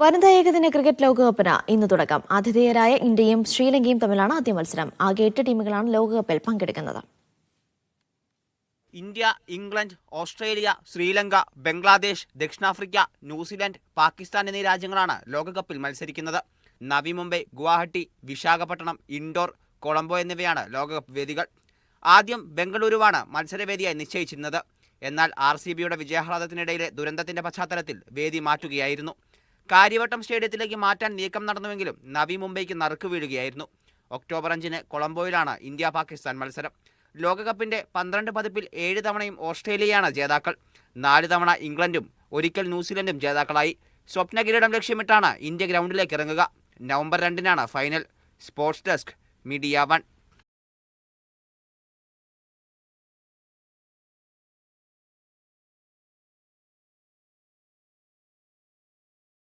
വനിതാ ഏകദിന ക്രിക്കറ്റ് ലോകകപ്പിന് ഇന്ന് തുടക്കം. ആതിഥേയരായ ഇന്ത്യയും ശ്രീലങ്കയും തമ്മിലാണ് ആദ്യ മത്സരം. ആകെ എട്ട് ടീമുകളാണ് ലോകകപ്പിൽ പങ്കെടുക്കുന്നത്. India England Australia Sri Lanka Bangladesh ദക്ഷിണാഫ്രിക്ക ന്യൂസിലൻഡ് പാകിസ്ഥാൻ എന്നീ രാജ്യങ്ങളാണ് ലോകകപ്പിൽ മത്സരിക്കുന്നത്. നവി മുംബൈ ഗുവാഹട്ടി വിശാഖപട്ടണം ഇൻഡോർ കൊളംബോ എന്നിവയാണ് ലോകകപ്പ് വേദികൾ. ആദ്യം ബംഗളൂരുവാണ് മത്സരവേദിയായി നിശ്ചയിച്ചിരുന്നത്. എന്നാൽ ആർ സി ബിയുടെ വിജയാഹ്ലാദത്തിനിടയിലെ ദുരന്തത്തിന്റെ പശ്ചാത്തലത്തിൽ വേദി മാറ്റുകയായിരുന്നു. കാര്യവട്ടം സ്റ്റേഡിയത്തിലേക്ക് മാറ്റാൻ നീക്കം നടന്നുവെങ്കിലും നവി മുംബൈക്ക് നറുക്ക് വീഴുകയായിരുന്നു. ഒക്ടോബർ അഞ്ചിന് കൊളംബോയിലാണ് ഇന്ത്യ പാകിസ്ഥാൻ മത്സരം. ലോകകപ്പിന്റെ പന്ത്രണ്ട് പതിപ്പിൽ ഏഴ് തവണയും ഓസ്ട്രേലിയയാണ് ജേതാക്കൾ. നാല് തവണ ഇംഗ്ലണ്ടും ഒരിക്കൽ ന്യൂസിലൻഡും ജേതാക്കളായി. സ്വപ്ന കിരീടം ലക്ഷ്യമിട്ടാണ് ഇന്ത്യ ഗ്രൗണ്ടിലേക്ക് ഇറങ്ങുക. നവംബർ രണ്ടിനാണ് final. Sports desk media one.